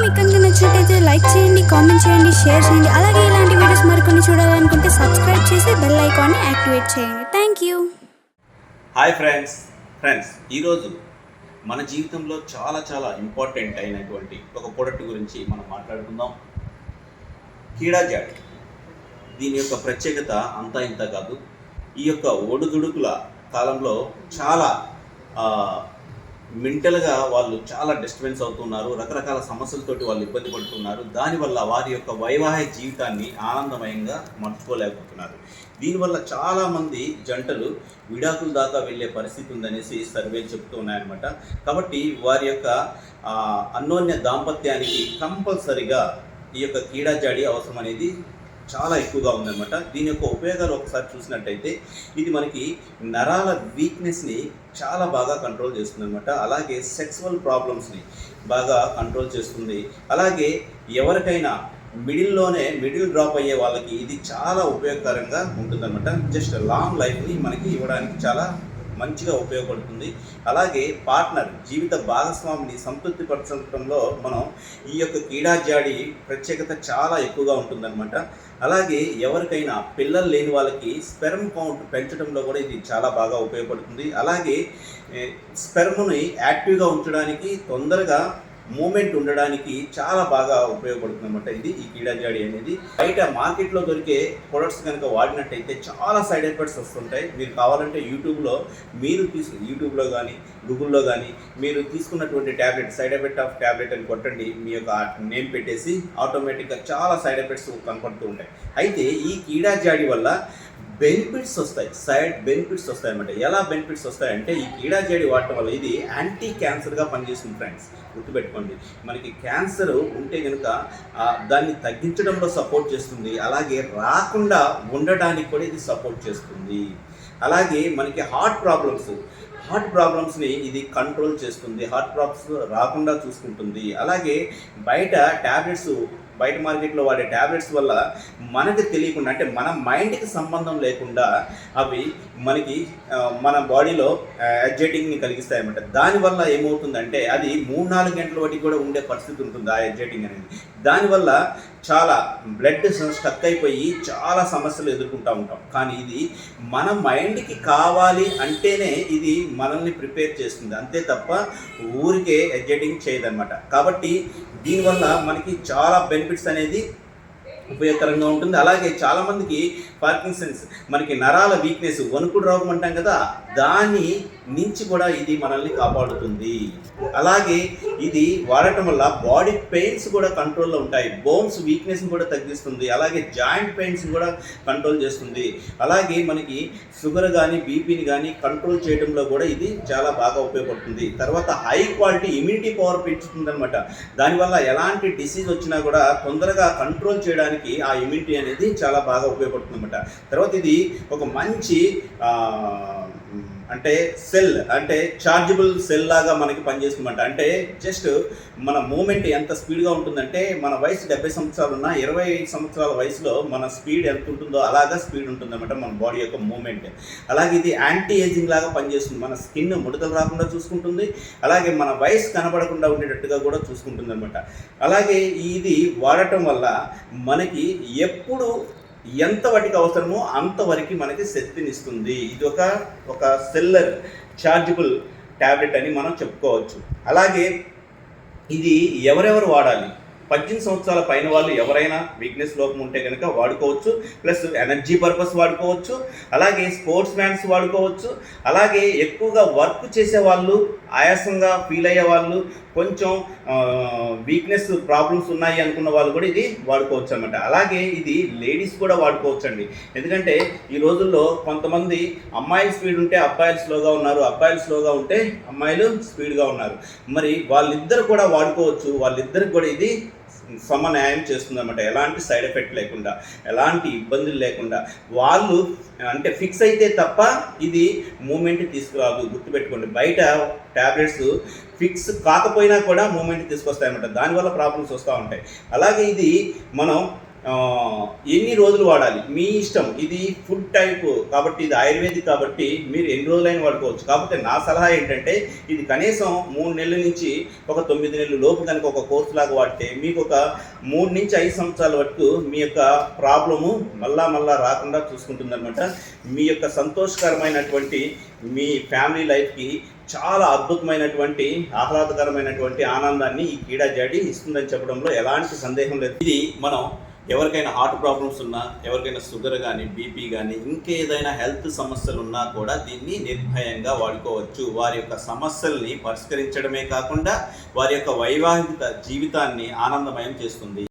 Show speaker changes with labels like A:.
A: మీకు కనుక నచ్చినట్టయితే లైక్ చేయండి కామెంట్ చేయండి షేర్ చేయండి. అలాగే ఇలాంటి వీడియోస్ మరికొన్ని చూడాలనుకుంటే సబ్స్క్రైబ్ చేసి బెల్ ఐకాన్ని యాక్టివేట్ చేయండి. Thank you.
B: Hi friends. Friends ఈరోజు మన జీవితంలో చాలా చాలా ఇంపార్టెంట్ అయినటువంటి ఒక ప్రొడక్ట్ గురించి మనం మాట్లాడుకుందాం. కీడా జాట్. దీని యొక్క ప్రత్యేకత అంతా ఇంత కాదు. ఈ యొక్క ఒడుదుడుకుల కాలంలో చాలా మెంటల్గా వాళ్ళు చాలా డిస్టర్బెన్స్ అవుతున్నారు. రకరకాల సమస్యలతోటి వాళ్ళు ఇబ్బంది పడుతున్నారు. దానివల్ల వారి యొక్క వైవాహిక జీవితాన్ని ఆనందమయంగా మర్చుకోలేకపోతున్నారు. దీనివల్ల చాలామంది జంటలు విడాకుల దాకా వెళ్ళే పరిస్థితి ఉందనేసి సర్వేలు చెప్తూ ఉన్నాయన్నమాట. కాబట్టి వారి యొక్క అన్యోన్య దాంపత్యానికి కంపల్సరిగా ఈ యొక్క క్రీడాజాడి జాడి అవసరం అనేది చాలా ఎక్కువగా ఉందన్నమాట. దీని యొక్క ఉపయోగాలు ఒకసారి చూసినట్టయితే ఇది మనకి నరాల వీక్నెస్ని చాలా బాగా కంట్రోల్ చేస్తుంది అనమాట అలాగే సెక్సువల్ ప్రాబ్లమ్స్ని బాగా కంట్రోల్ చేస్తుంది. అలాగే ఎవరికైనా మిడిల్లోనే మిడిల్ డ్రాప్ అయ్యే వాళ్ళకి ఇది చాలా ఉపయోగకరంగా ఉంటుందన్నమాట. జస్ట్ లాంగ్ లైఫ్ని మనకి ఇవ్వడానికి చాలా మంచిగా ఉపయోగపడుతుంది. అలాగే పార్ట్నర్ జీవిత భాగస్వామిని సంతృప్తి పరచడంలో మనం ఈ యొక్క క్రీడా జాడి ప్రత్యేకత చాలా ఎక్కువగా ఉంటుందన్నమాట. అలాగే ఎవరికైనా పిల్లలు లేని వాళ్ళకి స్పెర్మ్ కౌంట్ పెంచడంలో కూడా ఇది చాలా బాగా ఉపయోగపడుతుంది. అలాగే స్పెర్మ్ని యాక్టివ్గా ఉంచడానికి తొందరగా మూమెంట్ ఉండడానికి చాలా బాగా ఉపయోగపడుతుందన్నమాట ఇది ఈ కీడాజాడి అనేది. బయట మార్కెట్లో దొరికే ప్రొడక్ట్స్ కనుక వాడినట్టయితే చాలా సైడ్ ఎఫెక్ట్స్ వస్తుంటాయి. మీరు కావాలంటే యూట్యూబ్లో మీరు తీసు యూట్యూబ్లో కానీ గూగుల్లో కానీ మీరు తీసుకున్నటువంటి tablet side effect of tablet అని కొట్టండి మీ యొక్క నేమ్ పెట్టేసి ఆటోమేటిక్గా చాలా సైడ్ ఎఫెక్ట్స్ కనపడుతూ ఉంటాయి. అయితే ఈ కీడాజాడి వల్ల బెనిఫిట్స్ వస్తాయి. సైడ్ బెనిఫిట్స్ వస్తాయి అనమాట ఎలా బెనిఫిట్స్ వస్తాయంటే ఈ కీడా జాడి వాడటం వల్ల ఇది యాంటీ క్యాన్సర్గా పనిచేస్తుంది ఫ్రెండ్స్. గుర్తుపెట్టుకోండి. మనకి క్యాన్సర్ ఉంటే కనుక దాన్ని తగ్గించడంలో సపోర్ట్ చేస్తుంది. అలాగే రాకుండా ఉండడానికి కూడా ఇది సపోర్ట్ చేస్తుంది. అలాగే మనకి హార్ట్ ప్రాబ్లమ్స్. హార్ట్ ప్రాబ్లమ్స్ని ఇది కంట్రోల్ చేస్తుంది. హార్ట్ ప్రాబ్లమ్స్ రాకుండా చూసుకుంటుంది. అలాగే బయట ట్యాబ్లెట్స్ బయట మార్కెట్లో వాడే ట్యాబ్లెట్స్ వల్ల మనకి తెలియకుండా అంటే మన మైండ్కి సంబంధం లేకుండా అవి మనకి మన బాడీలో ఎడ్జెటింగ్ని కలిగిస్తాయి అనమాట దానివల్ల ఏమవుతుందంటే అది మూడు నాలుగు గంటల వాటికి కూడా ఉండే పరిస్థితి ఉంటుంది ఆ ఎడ్జెటింగ్ అనేది. దానివల్ల చాలా బ్లడ్ స్టక్ అయిపోయి చాలా సమస్యలు ఎదుర్కొంటూ ఉంటాం. కానీ ఇది మన మైండ్కి కావాలి అంటేనే ఇది మనల్ని ప్రిపేర్ చేస్తుంది. అంతే తప్ప ఊరికే ఎడ్జెటింగ్ చేయదన్నమాట. కాబట్టి దీనివల్ల మనకి చాలా బెనిఫిట్స్ అనేది ఉపయోగకరంగా ఉంటుంది. అలాగే చాలామందికి పార్కిన్సన్స్ మనకి నరాల వీక్నెస్ వణుకుడు రోగం అంటాం కదా దాని నుంచి కూడా ఇది మనల్ని కాపాడుతుంది. అలాగే ఇది వాడటం వల్ల బాడీ పెయిన్స్ కూడా కంట్రోల్లో ఉంటాయి. బోన్స్ వీక్నెస్ కూడా తగ్గిస్తుంది. అలాగే జాయింట్ పెయిన్స్ కూడా కంట్రోల్ చేస్తుంది. అలాగే మనకి షుగర్ కానీ బీపీని కానీ కంట్రోల్ చేయడంలో కూడా ఇది చాలా బాగా ఉపయోగపడుతుంది. తర్వాత హై క్వాలిటీ ఇమ్యూనిటీ పవర్ పెంచుతుంది అనమాట దానివల్ల ఎలాంటి డిసీజ్ వచ్చినా కూడా తొందరగా కంట్రోల్ చేయడానికి ఆ ఇమ్యూనిటీ అనేది చాలా బాగా ఉపయోగపడుతుంది అనమాట తర్వాత ఇది ఒక మంచి ఆ, అంటే సెల్ అంటే చార్జబుల్ సెల్ లాగా మనకి పనిచేస్తుందంట. అంటే జస్ట్ మన మూమెంట్ ఎంత స్పీడ్గా ఉంటుందంటే మన వయసు డెబ్బై సంవత్సరాలు ఉన్న ఇరవై ఐదు సంవత్సరాల వయసులో మన స్పీడ్ ఎంత ఉంటుందో అలాగా స్పీడ్ ఉంటుందన్నమాట మన బాడీ యొక్క మూమెంట్ అలాగే ఇది యాంటీ ఏజింగ్ లాగా పనిచేస్తుంది. మన స్కిన్ ముడతలు రాకుండా చూసుకుంటుంది. అలాగే మన వయసు కనబడకుండా ఉండేటట్టుగా కూడా చూసుకుంటుంది అనమాట అలాగే ఇది వాడటం వల్ల మనకి ఎప్పుడు ఎంత వాటికి అవసరమో అంతవరకు మనకి శక్తిని ఇస్తుంది ఇది ఒక ఒక సెల్లర్ చార్జబుల్ ట్యాబ్లెట్ అని మనం చెప్పుకోవచ్చు. అలాగే ఇది ఎవరెవరు వాడాలి? పద్దెనిమిది సంవత్సరాల పైన వాళ్ళు ఎవరైనా వీక్నెస్ లోపం ఉంటే కనుక వాడుకోవచ్చు. ప్లస్ ఎనర్జీ పర్పస్ వాడుకోవచ్చు. అలాగే స్పోర్ట్స్ మ్యాన్స్ వాడుకోవచ్చు. అలాగే ఎక్కువగా వర్క్ చేసే వాళ్ళు ఆయాసంగా ఫీల్ అయ్యే వాళ్ళు కొంచెం వీక్నెస్ ప్రాబ్లమ్స్ ఉన్నాయి అనుకున్న వాళ్ళు కూడా ఇది వాడుకోవచ్చు అనమాట అలాగే ఇది లేడీస్ కూడా వాడుకోవచ్చు అండి ఎందుకంటే ఈ రోజుల్లో కొంతమంది అమ్మాయిలు స్పీడ్ ఉంటే అబ్బాయిలు స్లోగా ఉన్నారు అబ్బాయిలు స్లోగా ఉంటే అమ్మాయిలు స్పీడ్గా ఉన్నారు. మరి వాళ్ళిద్దరు కూడా వాడుకోవచ్చు వాళ్ళిద్దరికి కూడా ఇది సమన్యాయం న్యాయం అనమాట ఎలాంటి సైడ్ ఎఫెక్ట్ లేకుండా ఎలాంటి ఇబ్బందులు లేకుండా వాళ్ళు అంటే ఫిక్స్ అయితే తప్ప ఇది మూమెంట్ తీసుకురాదు గుర్తుపెట్టుకోండి. బయట ట్యాబ్లెట్స్ ఫిక్స్ కాకపోయినా కూడా మూమెంట్ తీసుకొస్తాయి అనమాట దానివల్ల ప్రాబ్లమ్స్ వస్తూ ఉంటాయి. అలాగే ఇది మనం ఎన్ని రోజులు వాడాలి? మీ ఇష్టం. ఇది ఫుడ్ టైప్ కాబట్టి ఇది ఆయుర్వేదిక్ కాబట్టి మీరు ఎన్ని రోజులైనా వాడుకోవచ్చు. కాకపోతే నా సలహా ఏంటంటే ఇది కనీసం మూడు నెలల నుంచి ఒక తొమ్మిది నెలల లోపు కనుక ఒక కోర్సు లాగా వాడితే మీకు ఒక మూడు నుంచి ఐదు సంవత్సరాల వరకు మీ యొక్క ప్రాబ్లము మళ్ళా మళ్ళా రాకుండా చూసుకుంటుందన్నమాట. మీ యొక్క సంతోషకరమైనటువంటి మీ ఫ్యామిలీ లైఫ్కి చాలా అద్భుతమైనటువంటి ఆహ్లాదకరమైనటువంటి ఆనందాన్ని ఈ క్రీడా జాడి ఇస్తుందని చెప్పడంలో ఎలాంటి సందేహం లేదు. ఇది మనం ఎవరికైనా హార్ట్ ప్రాబ్లమ్స్ ఉన్నా ఎవరికైనా షుగర్ కానీ బీపీ కానీ ఇంకేదైనా హెల్త్ సమస్యలు ఉన్నా కూడా దీన్ని నిర్భయంగా వాడుకోవచ్చు. వారి యొక్క సమస్యల్ని పరిష్కరించడమే కాకుండా వారి యొక్క వైవాహిక జీవితాన్ని ఆనందమయం చేస్తుంది.